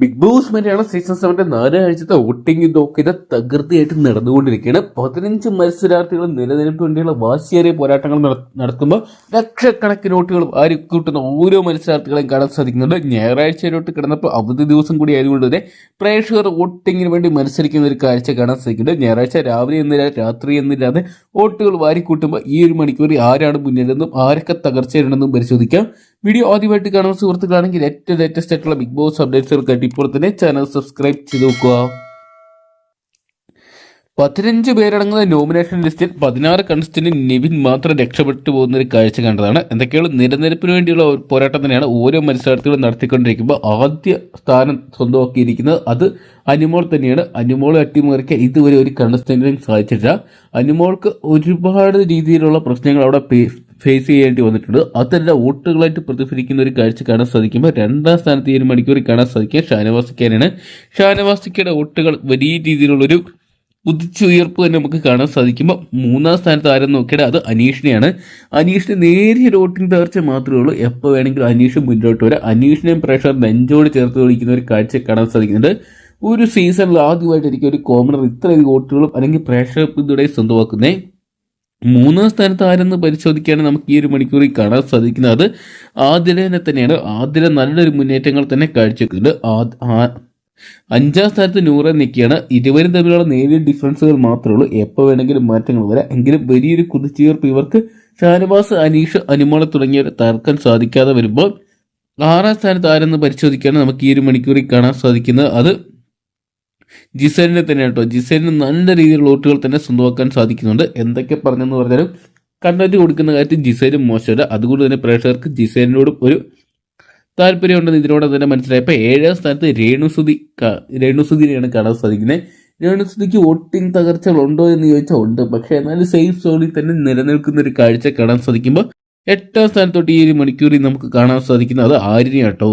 Big Boss Malayalam season സെവന്റെ നാലാഴ്ചത്തെ voting ഇതൊക്കെ ഇത് തകൃതിയായിട്ട് നടന്നുകൊണ്ടിരിക്കുകയാണ്. പതിനഞ്ച് മത്സരാർത്ഥികൾ നിലനിൽപ്പ് വേണ്ടിയുള്ള വാശിയേറിയ പോരാട്ടങ്ങൾ നട- നടത്തുമ്പോൾ ലക്ഷക്കണക്കിന് വോട്ടുകൾ ആരിക്കൂട്ടുന്ന ഓരോ മത്സരാർത്ഥികളെയും കാണാൻ സാധിക്കുന്നുണ്ട്. ഞായറാഴ്ചയിലോട്ട് കിടന്നപ്പോൾ അവധി ദിവസം കൂടി ആയതുകൊണ്ട് തന്നെ പ്രേക്ഷകർ വോട്ടിങ്ങിന് വേണ്ടി മത്സരിക്കുന്ന ഒരു കാഴ്ച കാണാൻ സാധിക്കുന്നുണ്ട്. ഞായറാഴ്ച രാവിലെ എന്നില്ല രാത്രി എന്നില്ലാതെ വോട്ടുകൾ വാരിക്കൂട്ടുമ്പോൾ ഈ ഒരു മണിക്കൂർ ആരാണ് മുന്നിലെന്നും ആരൊക്കെ തകർച്ചയിലുണ്ടെന്നും പരിശോധിക്കാം. വീഡിയോ ആദ്യമായിട്ട് കാണുന്ന സുഹൃത്തുക്കളാണെങ്കിൽ ഏറ്റവും ലേറ്റസ്റ്റ് ആയിട്ടുള്ള ബിഗ് ബോസ് അപ്ഡേറ്റ്സുകൾക്കായിട്ട് ഇപ്പോൾ തന്നെ ചാനൽ സബ്സ്ക്രൈബ് ചെയ്ത് നോക്കുക. പതിനഞ്ച് പേരടങ്ങുന്ന നോമിനേഷൻ ലിസ്റ്റിൽ പതിനാറ് കൺസ്റ്റന്റ് നിവിൻ മാത്രം രക്ഷപ്പെട്ടു പോകുന്ന ഒരു കാഴ്ച കണ്ടതാണ്. എന്തൊക്കെയാണ് നിലനിരപ്പിന് വേണ്ടിയുള്ള പോരാട്ടം തന്നെയാണ് ഓരോ മത്സരാർത്ഥികളും നടത്തിക്കൊണ്ടിരിക്കുമ്പോൾ ആദ്യ സ്ഥാനം സ്വന്തമാക്കിയിരിക്കുന്നത്. അത് അനുമോൾ തന്നെയാണ്. അനുമോൾ അട്ടിമറിക്കാൻ ഇതുവരെ ഒരു കൺസ്റ്റന്റിനും സാധിച്ചിട്ടില്ല. അനുമോൾക്ക് ഒരുപാട് രീതിയിലുള്ള പ്രശ്നങ്ങൾ അവിടെ ഫേസ് ചെയ്യേണ്ടി വന്നിട്ടുണ്ട്. അതല്ല വോട്ടുകളായിട്ട് പ്രതിഫലിക്കുന്ന ഒരു കാഴ്ച കാണാൻ സാധിക്കുമ്പോൾ രണ്ടാം സ്ഥാനത്ത് ഈ ഒരു മണിക്കൂറിൽ കാണാൻ സാധിക്കുക ഷാനവാസിക്കാനാണ് ഷാനവാസിക്കയുടെ വോട്ടുകൾ വലിയ രീതിയിലുള്ളൊരു ഉദിച്ചുയർപ്പ് തന്നെ നമുക്ക് കാണാൻ സാധിക്കുമ്പോൾ മൂന്നാം സ്ഥാനത്ത് ആരും നോക്കിയാൽ അത് അനീഷിനെയാണ്. അനീഷിന് നേരിയ വോട്ടിംഗ് തകർച്ച മാത്രമേ ഉള്ളൂ. എപ്പോൾ വേണമെങ്കിലും അനീഷ് മുന്നോട്ട് വരാം. അനീഷിനെയും പ്രഷർ നെഞ്ചോട് ചേർത്ത് വിളിക്കുന്ന ഒരു കാഴ്ച കാണാൻ സാധിക്കുന്നുണ്ട്. ഒരു സീസണിൽ ആദ്യമായിട്ടായിരിക്കും ഒരു കോമണർ ഇത്രയധികം വോട്ടുകളും അല്ലെങ്കിൽ പ്രേക്ഷക പിന്തുണയും സ്വന്തമാക്കുന്നേ. മൂന്നാം സ്ഥാനത്ത് ആരെന്ന് പരിശോധിക്കുകയാണെങ്കിൽ നമുക്ക് ഈ ഒരു മണിക്കൂറിൽ കാണാൻ സാധിക്കുന്നത്. അത് ആദിലനെ തന്നെയാണ്. ആദില നല്ലൊരു മുന്നേറ്റങ്ങൾ തന്നെ കാഴ്ചവെക്കുന്നുണ്ട്. അഞ്ചാം സ്ഥാനത്ത് നൂറ നിൽക്കുകയാണ്. ഇരുവരും തമ്മിലുള്ള നേരിയ ഡിഫറൻസുകൾ മാത്രമേ ഉള്ളൂ. എപ്പോൾ വേണമെങ്കിലും മാറ്റങ്ങൾ വരാം. എങ്കിലും വലിയൊരു കുതിച്ചുയർപ്പ് ഇവർക്ക് ഷാനവാസ് അനീഷ് അനുമോള തുടങ്ങിയവർ തകർക്കാൻ സാധിക്കാതെ വരുമ്പോൾ ആറാം സ്ഥാനത്ത് ആരെന്ന് പരിശോധിക്കുകയാണ് നമുക്ക് ഈ ഒരു മണിക്കൂറിൽ കാണാൻ സാധിക്കുന്നത്. അത് ജിസേലിനെ തന്നെ കേട്ടോ. ജിസേലിന് നല്ല രീതിയിലുള്ള വോട്ടുകൾ തന്നെ സ്വന്തമാക്കാൻ സാധിക്കുന്നുണ്ട്. എന്തൊക്കെ പറഞ്ഞെന്ന് പറഞ്ഞാലും കണ്ടന്റ് കൊടുക്കുന്ന കാര്യത്തിൽ ജിസേലും മോശമല്ല. അതുകൊണ്ട് തന്നെ പ്രേക്ഷകർക്ക് ജിസേലിനോടും ഒരു താല്പര്യമുണ്ടെന്ന് ഇതിനോട് തന്നെ മനസ്സിലായപ്പോൾ ഏഴാം സ്ഥാനത്ത് രേണുസുതി രേണുസുതിനെയാണ് കാണാൻ സാധിക്കുന്നത്. രേണുസുതിക്ക് വോട്ടിംഗ് തകർച്ചകൾ ഉണ്ടോ എന്ന് ചോദിച്ചാൽ ഉണ്ട്. പക്ഷേ എന്നാലും സേഫ് സോണിൽ തന്നെ നിലനിൽക്കുന്ന ഒരു കാഴ്ച കാണാൻ സാധിക്കുമ്പോൾ എട്ടാം സ്ഥാനത്തോട്ട് ഈ ഒരു മണിക്കൂറിൽ നമുക്ക് കാണാൻ സാധിക്കുന്നത് അത് ആര്യനെയാട്ടോ.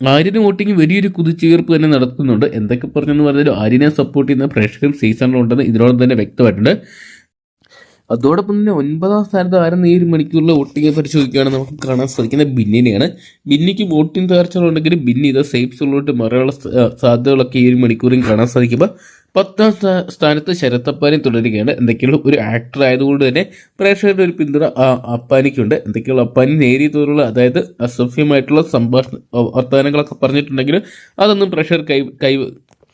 ആര്യന് വോട്ടിംഗ് വലിയൊരു കുതിച്ചുയർപ്പ് തന്നെ നടത്തുന്നുണ്ട്. എന്തൊക്കെ പറഞ്ഞെന്ന് പറഞ്ഞാലും ആര്യനെ സപ്പോർട്ട് ചെയ്യുന്ന പ്രേക്ഷകർ സീസണിലുണ്ടെന്ന് ഇതിനോടൊപ്പം തന്നെ വ്യക്തമായിട്ടുണ്ട്. അതോടൊപ്പം തന്നെ ഒൻപതാം സ്ഥാനത്ത് ആരെന്ന് ഈ മണിക്കൂറിലെ വോട്ടിംഗ് പരിശോധിക്കുകയാണെങ്കിൽ നമുക്ക് കാണാൻ സാധിക്കുന്നത് ബിന്നിനെയാണ്. ബിന്നിക്ക് വോട്ടിംഗ് തകർച്ചകളുണ്ടെങ്കിലും ബിന്നി ഇത് സേഫ് സോണിലോട്ട് സാധ്യതകളൊക്കെ ഈ ഒരു മണിക്കൂറിൽ കാണാൻ സാധിക്കുമ്പോൾ പത്താം സ്ഥാ- സ്ഥാനത്ത് ശരത്തപ്പാനും തുടരുകയാണ്. എന്തൊക്കെയുള്ള ഒരു ആക്ടർ ആയതുകൊണ്ട് തന്നെ പ്രേക്ഷകരുടെ ഒരു പിന്തുണ അപ്പാനിക്കുണ്ട്. എന്തൊക്കെയുള്ള അപ്പാനി നേരിയ തോറുള്ള അതായത് അസഭ്യമായിട്ടുള്ള സംഭാഷണ വർത്തമാനങ്ങളൊക്കെ പറഞ്ഞിട്ടുണ്ടെങ്കിലും അതൊന്നും പ്രേക്ഷകർ കൈ കൈ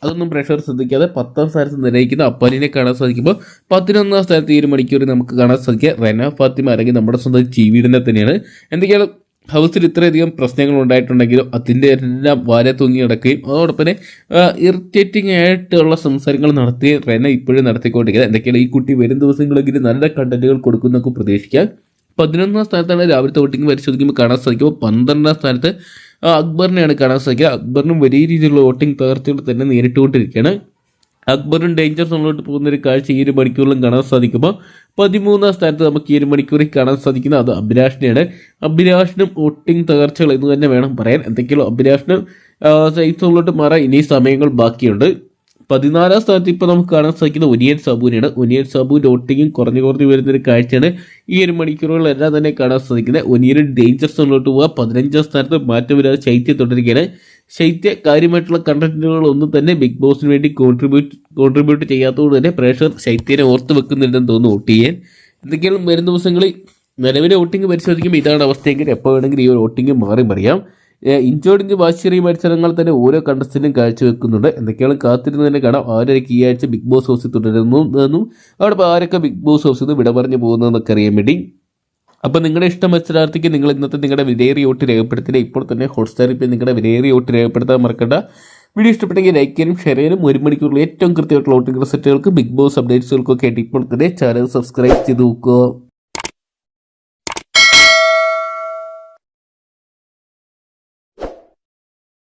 അതൊന്നും പ്രേക്ഷകർ ശ്രദ്ധിക്കാതെ പത്താം സ്ഥാനത്ത് നിർണയിക്കുന്ന അപ്പാനിനെ കാണാൻ സാധിക്കുമ്പോൾ പതിനൊന്നാം സ്ഥാനത്ത് ഈ ഒരു മണിക്കൂറിൽ നമുക്ക് കാണാൻ സാധിക്കുക. റെന ഫാത്തിമ അല്ലെങ്കിൽ നമ്മുടെ സ്വന്തം ജീവിതം തന്നെയാണ്. എന്തൊക്കെയാണ് ഹൗസിൽ ഇത്രയധികം പ്രശ്നങ്ങൾ ഉണ്ടായിട്ടുണ്ടെങ്കിലും അതിന്റെ എല്ലാം വാരെ തൂങ്ങി കിടക്കുകയും അതോടൊപ്പം തന്നെ ഇറിറ്റേറ്റിംഗ് ആയിട്ടുള്ള സംസാരങ്ങൾ നടത്തി റെന ഇപ്പോഴും നടത്തിക്കൊണ്ടിരിക്കുന്നത്. എന്തൊക്കെയാണ് ഈ കുട്ടി വരും ദിവസങ്ങളെങ്കിലും നല്ല കണ്ടന്റുകൾ കൊടുക്കുന്നൊക്കെ പ്രതീക്ഷിക്കാം. പതിനൊന്നാം സ്ഥാനത്താണ് രാവിലത്തെ വോട്ടിംഗ് പരിശോധിക്കുമ്പോൾ കാണാൻ സാധിക്കുമ്പോൾ പന്ത്രണ്ടാം സ്ഥാനത്ത് അക്ബറിനെയാണ് കാണാൻ സാധിക്കുക. അക്ബറിനും വലിയ രീതിയിലുള്ള വോട്ടിംഗ് തകർച്ചകൾ തന്നെ നേരിട്ടുകൊണ്ടിരിക്കുകയാണ്. അക്ബറും ഡേഞ്ചർ സോണിലോട്ട് പോകുന്ന ഒരു കാഴ്ച ഈ ഒരു മണിക്കൂറിലും കാണാൻ സാധിക്കുമ്പോൾ പതിമൂന്നാം സ്ഥാനത്ത് നമുക്ക് ഈ ഒരു മണിക്കൂറിൽ കാണാൻ സാധിക്കുന്ന അത് അഭിലാഷിനെയാണ്. അഭിലാഷിനും ഒട്ടിങ് തകർച്ചകൾ എന്ന് തന്നെ വേണം പറയാൻ. എന്തെങ്കിലും അഭിലാഷിനും സേഫ് സോണിലോട്ട് മാറാൻ ഇനി സമയങ്ങൾ ബാക്കിയുണ്ട്. പതിനാലാം സ്ഥാനത്ത് ഇപ്പോൾ നമുക്ക് കാണാൻ സാധിക്കുന്ന ഒനിയൻ സബുവിനാണ് ഒനിയൻ സാബു ഡോട്ടിങ്ങും കുറഞ്ഞു കുറഞ്ഞു വരുന്ന ഒരു കാഴ്ചയാണ് ഈ ഒരു മണിക്കൂറുകളെല്ലാം തന്നെ കാണാൻ സാധിക്കുന്നത്. ഒനിയൻ ഡേഞ്ചർ സോണിലോട്ട് പോവുക. പതിനഞ്ചാം സ്ഥാനത്ത് മാറ്റം വരാതെ ശൈത്യം തുടരുകയാണ്. ശൈത്യ കാര്യമായിട്ടുള്ള കണ്ടന്റുകൾ ഒന്നും തന്നെ ബിഗ് ബോസിന് വേണ്ടി കോൺട്രിബ്യൂട്ട് കോൺട്രിബ്യൂട്ട് ചെയ്യാത്തതുകൊണ്ട് തന്നെ പ്രേക്ഷകർ ശൈത്യനെ ഓർത്ത് വെക്കുന്നില്ലെന്ന് തോന്നുന്നു വോട്ട് ചെയ്യാൻ എന്തൊക്കെയാണ് വരും ദിവസങ്ങളിൽ നിലവിലെ വോട്ടിംഗ് പരിശോധിക്കുമ്പോൾ ഇതാണ് അവസ്ഥയെങ്കിൽ എപ്പോൾ വേണമെങ്കിലും ഈ ഒരു വോട്ടിംഗ് മാറി മറിയാം. ഇഞ്ചോടിഞ്ച് വാശിയേറിയ മത്സരങ്ങൾ തന്നെ ഓരോ കണ്ടസ്റ്റിനും കാഴ്ചവെക്കുന്നുണ്ട്. എന്തൊക്കെയാണ് കാത്തിരുന്ന് തന്നെ കാണാം ആരൊക്കെ ഈ ആഴ്ച ബിഗ് ബോസ് ഹൗസിൽ തുടരുന്നു എന്നും അവിടെ ആരൊക്കെ ബിഗ് ബോസ് ഹൗസിൽ നിന്ന് വിട പറഞ്ഞു പോകുന്നതെന്നൊക്കെ അറിയാൻ വേണ്ടി. അപ്പോൾ നിങ്ങളുടെ ഇഷ്ട മത്സരാർത്ഥിക്ക് നിങ്ങൾ ഇന്നത്തെ നിങ്ങളുടെ വിലയേറിയ വോട്ട് രേഖപ്പെടുത്തില്ല. ഇപ്പോൾ തന്നെ ഹോട്ട്സ്റ്റാറിൽ പോയി നിങ്ങളുടെ വിലയേറിയ വോട്ട് രേഖപ്പെടുത്താൻ മറക്കണ്ട. വീഡിയോ ഇഷ്ടപ്പെട്ടെങ്കിൽ ലൈക്ക് ചെയ്യാനും ഷെയർ ചെയ്യാനും ഒരു മണിക്കൂറിൽ ഏറ്റവും കൃത്യമായിട്ടുള്ള വോട്ടിംഗ് റിസൾട്ടുകൾക്ക് ബിഗ് ബോസ് അപ്ഡേറ്റ്സുകൾക്കൊക്കെ ആയിട്ട് ഇപ്പോൾ തന്നെ ചാനൽ സബ്സ്ക്രൈബ് ചെയ്ത് നോക്കുക.